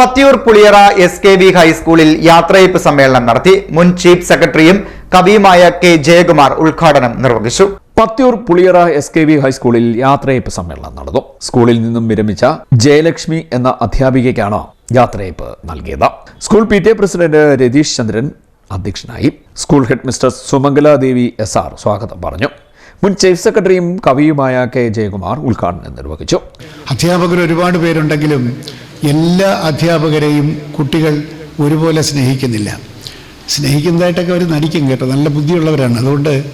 Pathiyoor Puliyara S K V ഹൈസ്കൂളിൽ യാത്രയപ്പ് സമ്മേളനം നടത്തി മുൻ ചീഫ് സെക്രട്ടറിയും കവിയുമായ കെ ജയകുമാർ ഉദ്ഘാടനം നിർവഹിച്ചു. Pathiyoor Puliyara S K V ഹൈസ്കൂളിൽ യാത്രയപ്പ് സമ്മേളനം നടന്നു. സ്കൂളിൽ നിന്നും വിരമിച്ച ജയലക്ഷ്മി എന്ന അധ്യാപികയ്ക്കാണ് യാത്രയപ്പ് നൽകിയത്. School P T A president Ratheesh Chandran അധ്യക്ഷനായി school head mister Sumangala Devi S R സ്വാഗതം പറഞ്ഞു. മുൻ ചീഫ് സെക്രട്ടറിയും കവിയുമായ കെ ജയകുമാർ ഉദ്ഘാടനം നിർവഹിച്ചു. അധ്യാപകർ ഒരുപാട് പേരുണ്ടെങ്കിലും എല്ലാ അധ്യാപകരെയും കുട്ടികൾ ഒരുപോലെ സ്നേഹിക്കുന്നില്ല. സ്നേഹിക്കുന്നതായിട്ടൊക്കെ അവർ നടിക്കും കേട്ടോ. നല്ല ബുദ്ധിയുള്ളവരാണ്. അതുകൊണ്ട്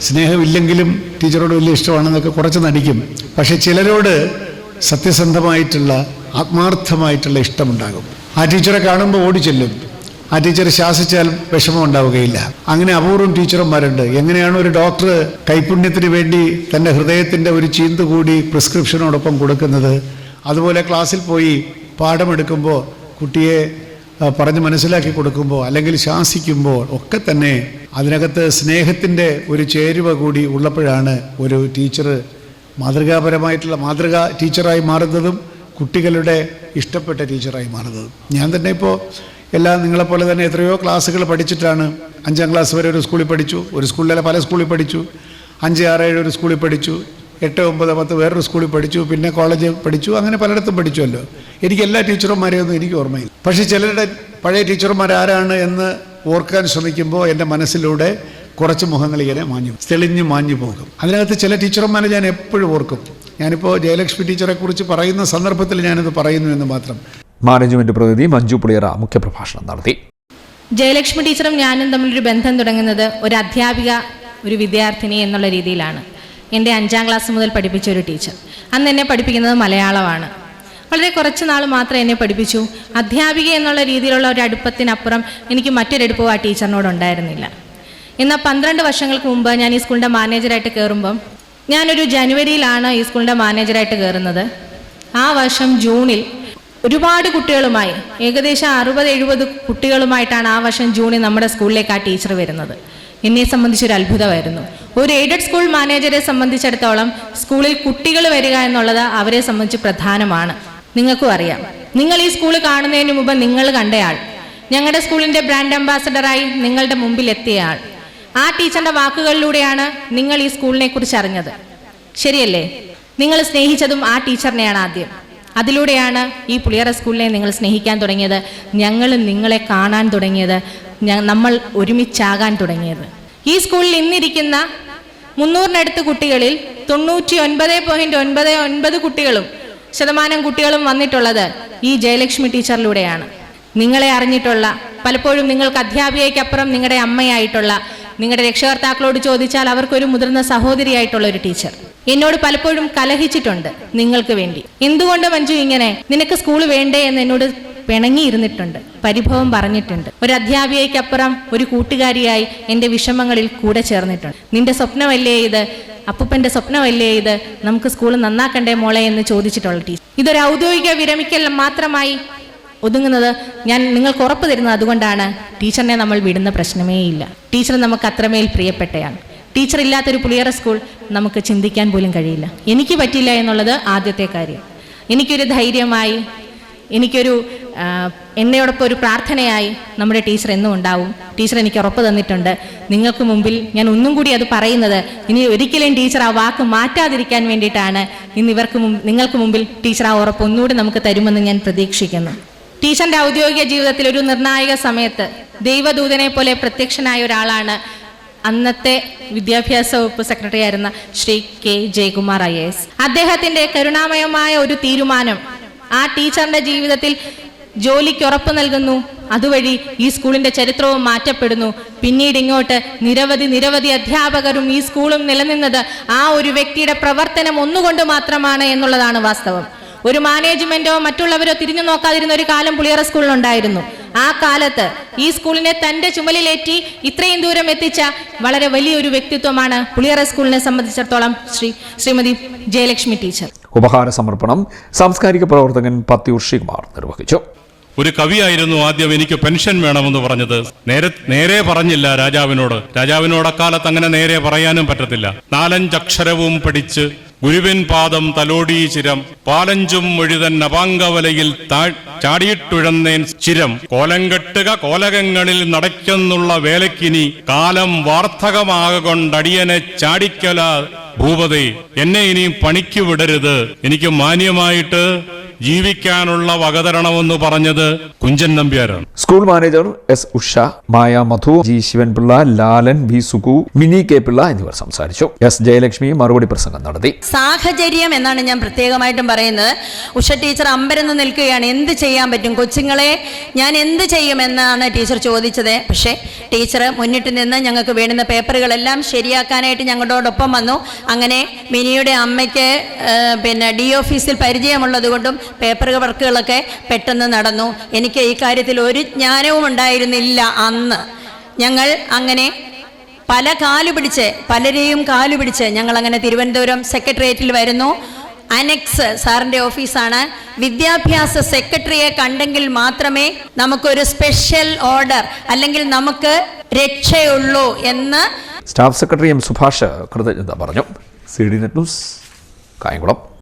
സ്നേഹമില്ലെങ്കിലും ടീച്ചറോട് വലിയ ഇഷ്ടമാണെന്നൊക്കെ കുറച്ച് നടിക്കും. പക്ഷേ ചിലരോട് സത്യസന്ധമായിട്ടുള്ള ആത്മാർത്ഥമായിട്ടുള്ള ഇഷ്ടമുണ്ടാകും. ആ ടീച്ചറെ കാണുമ്പോൾ ഓടി ചെല്ലും. ആ ടീച്ചർ ശാസിച്ചാൽ വിഷമം ഉണ്ടാവുകയില്ല. അങ്ങനെ അപൂർവം ടീച്ചർമാരുണ്ട്. എങ്ങനെയാണ് ഒരു ഡോക്ടർ കൈപുണ്യത്തിന് വേണ്ടി തന്റെ ഹൃദയത്തിന്റെ ഒരു ചീന്ത് കൂടി പ്രിസ്ക്രിപ്ഷനോടൊപ്പം കൊടുക്കുന്നത്? അതുപോലെ ക്ലാസ്സിൽ പോയി പാഠമെടുക്കുമ്പോൾ കുട്ടിയെ പറഞ്ഞ് മനസ്സിലാക്കി കൊടുക്കുമ്പോൾ അല്ലെങ്കിൽ ശാസിക്കുമ്പോൾ ഒക്കെ തന്നെ അതിനകത്ത് സ്നേഹത്തിന്റെ ഒരു ചേരുവ കൂടി ഉള്ളപ്പോഴാണ് ഒരു ടീച്ചർ മാതൃകാപരമായിട്ടുള്ള മാതൃക ടീച്ചറായി മാറുന്നതും കുട്ടികളുടെ ഇഷ്ടപ്പെട്ട ടീച്ചറായി മാറുന്നതും. ഞാൻ തന്നെ ഇപ്പോൾ എല്ലാം നിങ്ങളെപ്പോലെ തന്നെ എത്രയോ ക്ലാസ്സുകൾ പഠിച്ചിട്ടാണ് അഞ്ചാം ക്ലാസ് വരെ ഒരു സ്കൂളിൽ പഠിച്ചു ഒരു സ്കൂളിലെ പല സ്കൂളിൽ പഠിച്ചു അഞ്ച് ആറ് ഏഴ് ഒരു സ്കൂളിൽ പഠിച്ചു എട്ട് ഒമ്പത് പത്ത് വേറൊരു സ്കൂളിൽ പഠിച്ചു പിന്നെ കോളേജ് പഠിച്ചു അങ്ങനെ പലയിടത്തും പഠിച്ചുവല്ലോ. എനിക്ക് എല്ലാ ടീച്ചർമാരെയൊന്നും എനിക്ക് ഓർമ്മയില്ല. പക്ഷേ ചിലരുടെ പഴയ ടീച്ചർമാർ ആരാണ് എന്ന് ഓർക്കാൻ ശ്രമിക്കുമ്പോൾ എന്റെ മനസ്സിലൂടെ കുറച്ച് മുഖങ്ങൾ ഇങ്ങനെ മാഞ്ഞു തെളിഞ്ഞു മാഞ്ഞു പോകും. അതിനകത്ത് ചില ടീച്ചർമാരെ ഞാൻ എപ്പോഴും ഓർക്കും. ഞാനിപ്പോൾ ജയലക്ഷ്മി ടീച്ചറെ കുറിച്ച് പറയുന്ന സന്ദർഭത്തിൽ ഞാനിത് പറയുന്നു എന്ന് മാത്രം. മാനേജ്മെന്റ് പ്രതിനിധി മഞ്ജു പുളിയറ മുഖ്യപ്രഭാഷണം നടത്തി. ജയലക്ഷ്മി ടീച്ചറും ഞാനും തമ്മിലൊരു ബന്ധം തുടങ്ങുന്നത് ഒരു അധ്യാപിക ഒരു വിദ്യാർത്ഥിനി എന്നുള്ള രീതിയിലാണ്. എന്റെ അഞ്ചാം ക്ലാസ് മുതൽ പഠിപ്പിച്ച ഒരു ടീച്ചർ. അന്ന് എന്നെ പഠിപ്പിക്കുന്നത് മലയാളമാണ്. വളരെ കുറച്ച് നാൾ മാത്രമേ എന്നെ പഠിപ്പിച്ചു. അധ്യാപിക എന്നുള്ള രീതിയിലുള്ള ഒരു അടുപ്പത്തിനപ്പുറം എനിക്ക് മറ്റൊരടുപ്പവും ആ ടീച്ചറിനോട് ഉണ്ടായിരുന്നില്ല. എന്നാൽ പന്ത്രണ്ട് വർഷങ്ങൾക്ക് മുമ്പ് ഞാൻ ഈ സ്കൂളിന്റെ മാനേജറായിട്ട് കയറുമ്പം ഞാനൊരു ജനുവരിയിലാണ് ഈ സ്കൂളിന്റെ മാനേജറായിട്ട് കയറുന്നത്. ആ വർഷം ജൂണിൽ ഒരുപാട് കുട്ടികളുമായി ഏകദേശം അറുപത് എഴുപത് കുട്ടികളുമായിട്ടാണ് ആ വർഷം ജൂണിൽ നമ്മുടെ സ്കൂളിലേക്ക് ആ ടീച്ചർ വരുന്നത്. എന്നെ സംബന്ധിച്ചൊരു അത്ഭുതമായിരുന്നു. ഒരു എയ്ഡഡ് സ്കൂൾ മാനേജരെ സംബന്ധിച്ചിടത്തോളം സ്കൂളിൽ കുട്ടികൾ വരിക എന്നുള്ളത് അവരെ സംബന്ധിച്ച് പ്രധാനമാണ്. നിങ്ങൾക്കും അറിയാം. നിങ്ങൾ ഈ സ്കൂൾ കാണുന്നതിന് മുമ്പ് നിങ്ങൾ കണ്ടയാൾ ഞങ്ങളുടെ സ്കൂളിന്റെ ബ്രാൻഡ് അംബാസഡറായി നിങ്ങളുടെ മുമ്പിൽ എത്തിയ ആൾ. ആ ടീച്ചറിന്റെ വാക്കുകളിലൂടെയാണ് നിങ്ങൾ ഈ സ്കൂളിനെ കുറിച്ച് അറിഞ്ഞത്. ശരിയല്ലേ? നിങ്ങൾ സ്നേഹിച്ചതും ആ ടീച്ചറിനെയാണ് ആദ്യം. അതിലൂടെയാണ് ഈ പുളിയറ സ്കൂളിനെ നിങ്ങൾ സ്നേഹിക്കാൻ തുടങ്ങിയത്. ഞങ്ങൾ നിങ്ങളെ കാണാൻ തുടങ്ങിയത്. നമ്മൾ ഒരുമിച്ചാകാൻ തുടങ്ങിയത്. ഈ സ്കൂളിൽ ഇന്നിരിക്കുന്ന മുന്നൂറിനടുത്ത് കുട്ടികളിൽ തൊണ്ണൂറ്റി ഒൻപത് പോയിന്റ് ഒൻപത് ഒൻപത് കുട്ടികളും ശതമാനം കുട്ടികളും വന്നിട്ടുള്ളത് ഈ ജയലക്ഷ്മി ടീച്ചറിലൂടെയാണ്. നിങ്ങളെ അറിഞ്ഞിട്ടുള്ള പലപ്പോഴും നിങ്ങൾക്ക് അധ്യാപികയ്ക്കപ്പുറം നിങ്ങളുടെ അമ്മയായിട്ടുള്ള നിങ്ങളുടെ രക്ഷകർത്താക്കളോട് ചോദിച്ചാൽ അവർക്കൊരു മുതിർന്ന സഹോദരിയായിട്ടുള്ള ഒരു ടീച്ചർ. എന്നോട് പലപ്പോഴും കലഹിച്ചിട്ടുണ്ട് നിങ്ങൾക്ക് വേണ്ടി. എന്തുകൊണ്ട് മഞ്ജു ഇങ്ങനെ? നിനക്ക് സ്കൂൾ വേണ്ടേ എന്ന് എന്നോട് പിണങ്ങിയിരുന്നിട്ടുണ്ട് പരിഭവം പറഞ്ഞിട്ടുണ്ട്. ഒരു അധ്യാപികയ്ക്കപ്പുറം ഒരു കൂട്ടുകാരിയായി എന്റെ വിഷമങ്ങളിൽ കൂടെ ചേർന്നിട്ടുണ്ട്. നിന്റെ സ്വപ്നമല്ലേ ഇത്? അപ്പൂപ്പന്റെ സ്വപ്നമല്ലേ ഇത്? നമുക്ക് സ്കൂൾ നന്നാക്കണ്ടേ മോളെ എന്ന് ചോദിച്ചിട്ടുള്ള ടീച്ചർ ഇതൊരു ഔദ്യോഗിക വിരമിക്കൽ മാത്രമായി ഒതുങ്ങുന്നത് ഞാൻ നിങ്ങൾക്ക് ഉറപ്പ് തരുന്നത് അതുകൊണ്ടാണ്. ടീച്ചറിനെ നമ്മൾ വിടുന്ന പ്രശ്നമേ ഇല്ല ടീച്ചർ നമുക്ക് അത്രമേൽ പ്രിയപ്പെട്ടയാണ് ടീച്ചർ ഇല്ലാത്തൊരു പുളിയറ സ്കൂൾ നമുക്ക് ചിന്തിക്കാൻ പോലും കഴിയില്ല. എനിക്ക് പറ്റില്ല എന്നുള്ളത് ആദ്യത്തെ കാര്യം. എനിക്കൊരു ധൈര്യമായി എനിക്കൊരു എന്നോടൊപ്പം ഒരു പ്രാർത്ഥനയായി നമ്മുടെ ടീച്ചർ എന്നും ഉണ്ടാവും. ടീച്ചർ എനിക്ക് ഉറപ്പ് തന്നിട്ടുണ്ട്. നിങ്ങൾക്ക് മുമ്പിൽ ഞാൻ ഒന്നും കൂടി അത് പറയുന്നത് ഇനി ഒരിക്കലും ടീച്ചർ ആ വാക്ക് മാറ്റാതിരിക്കാൻ വേണ്ടിയിട്ടാണ്. ഇന്ന് ഇവർക്ക് നിങ്ങൾക്ക് മുമ്പിൽ ടീച്ചർ ആ ഉറപ്പ് ഒന്നുകൂടി നമുക്ക് തരുമെന്ന് ഞാൻ പ്രതീക്ഷിക്കുന്നു. ടീച്ചറിന്റെ ഔദ്യോഗിക ജീവിതത്തിൽ ഒരു നിർണായക സമയത്ത് ദൈവദൂതനെ പോലെ പ്രത്യക്ഷനായ ഒരാളാണ് അന്നത്തെ വിദ്യാഭ്യാസ വകുപ്പ് സെക്രട്ടറി ആയിരുന്ന Shri K Jayakumar I S. അദ്ദേഹത്തിന്റെ കരുണാമയമായ ഒരു തീരുമാനം ആ ടീച്ചറിന്റെ ജീവിതത്തിൽ ജോലിക്ക് ഉറപ്പ് നൽകുന്നു. അതുവഴി ഈ സ്കൂളിന്റെ ചരിത്രവും മാറ്റപ്പെടുന്നു. പിന്നീട് ഇങ്ങോട്ട് നിരവധി നിരവധി അധ്യാപകരും ഈ സ്കൂളും നിലനിന്നത് ആ ഒരു വ്യക്തിയുടെ പ്രവർത്തനം ഒന്നുകൊണ്ട് മാത്രമാണ് എന്നുള്ളതാണ് വാസ്തവം. ഒരു മാനേജ്മെന്റോ മറ്റുള്ളവരോ തിരിഞ്ഞു നോക്കാതിരുന്ന ഒരു കാലം പുളിയറ സ്കൂളിലുണ്ടായിരുന്നു. ആ കാലത്ത് ഈ സ്കൂളിനെ തന്റെ ചുമലിലേറ്റി ഇത്രയും ദൂരം എത്തിച്ച വളരെ വലിയൊരു വ്യക്തിത്വമാണ് പുളിയറ സ്കൂളിനെ സംബന്ധിച്ചിടത്തോളം ശ്രീ ശ്രീമതി ജയലക്ഷ്മി ടീച്ചർ. ഉപഹാര സമർപ്പണം സാംസ്കാരിക പ്രവർത്തകൻ പത്തിയൂർ ശ്രീകുമാർ നിർവഹിച്ചു. ഒരു കവിയായിരുന്നു ആദ്യം എനിക്ക് പെൻഷൻ വേണമെന്ന് പറഞ്ഞത്. നേരെ നേരെ പറഞ്ഞില്ല രാജാവിനോട്. രാജാവിനോട് അക്കാലത്ത് അങ്ങനെ നേരെ പറയാനും പറ്റത്തില്ല. നാലഞ്ചക്ഷരവും പഠിച്ച് ഗുരുവിൻ പാദം തലോടീ ചിരം പാലഞ്ചും മുഴുതൻ നപാങ്കവലയിൽ ചാടിയിട്ടുഴന്നേൻ ചിരം. കോലം കെട്ടുക കോലകങ്ങളിൽ നടയ്ക്കെന്നുള്ള വേലക്കിനി കാലം വാർത്തകമാകൊണ്ടടിയനെ ചാടിക്കല ഭൂപതേ. എന്നെ ഇനിയും പണിക്ക് വിടരുത്. എനിക്ക് മാന്യമായിട്ട് ജീവിക്കാനുള്ള വകതരണമെന്ന് പറഞ്ഞത് Kunchan നമ്പ്യാരാണ്. School manager S Usha Maya Madhu G Sivanpillai Lalan V Suku Mini K Pillai എന്നിവർ സംസാരിച്ചു. എസ് ജയലക്ഷ്മി മറുപടി പ്രസംഗം നടത്തി. സാഹചര്യം എന്നാണ് ഞാൻ പ്രത്യേകമായിട്ടും പറയുന്നത്. ഉഷ ടീച്ചർ അമ്പരന്ന് നിൽക്കുകയാണ്. എന്ത് ചെയ്യാൻ പറ്റും? കൊച്ചുങ്ങളെ ഞാൻ എന്ത് ചെയ്യുമെന്നാണ് ടീച്ചർ ചോദിച്ചത്. പക്ഷേ ടീച്ചർ മുന്നിട്ട് നിന്ന് ഞങ്ങൾക്ക് വേണ്ടുന്ന പേപ്പറുകളെല്ലാം ശരിയാക്കാനായിട്ട് ഞങ്ങളോടൊപ്പം വന്നു. അങ്ങനെ മിനിയുടെ അമ്മയ്ക്ക് പിന്നെ ഡി ഓഫീസിൽ പരിചയമുള്ളത് കൊണ്ടും പേപ്പർ വർക്കുകളൊക്കെ പെട്ടെന്ന് നടന്നു. എനിക്ക് ഈ കാര്യത്തിൽ ഒരു ജ്ഞാനവും ഉണ്ടായിരുന്നില്ല അന്ന്. ഞങ്ങൾ അങ്ങനെ പല കാലു പിടിച്ച് പലരെയും കാലു പിടിച്ച് ഞങ്ങൾ അങ്ങനെ തിരുവനന്തപുരം സെക്രട്ടേറിയറ്റിൽ വരുന്നു. അനക്സ് സാറിന്റെ ഓഫീസാണ്. വിദ്യാഭ്യാസ സെക്രട്ടറിയെ കണ്ടെങ്കിൽ മാത്രമേ നമുക്കൊരു സ്പെഷ്യൽ ഓർഡർ അല്ലെങ്കിൽ നമുക്ക് രക്ഷയുള്ളൂ എന്ന് സ്റ്റാഫ് സെക്രട്ടറി എം സുഭാഷ് കൃതജ്ഞത പറഞ്ഞു. C D net news Kayamkulam.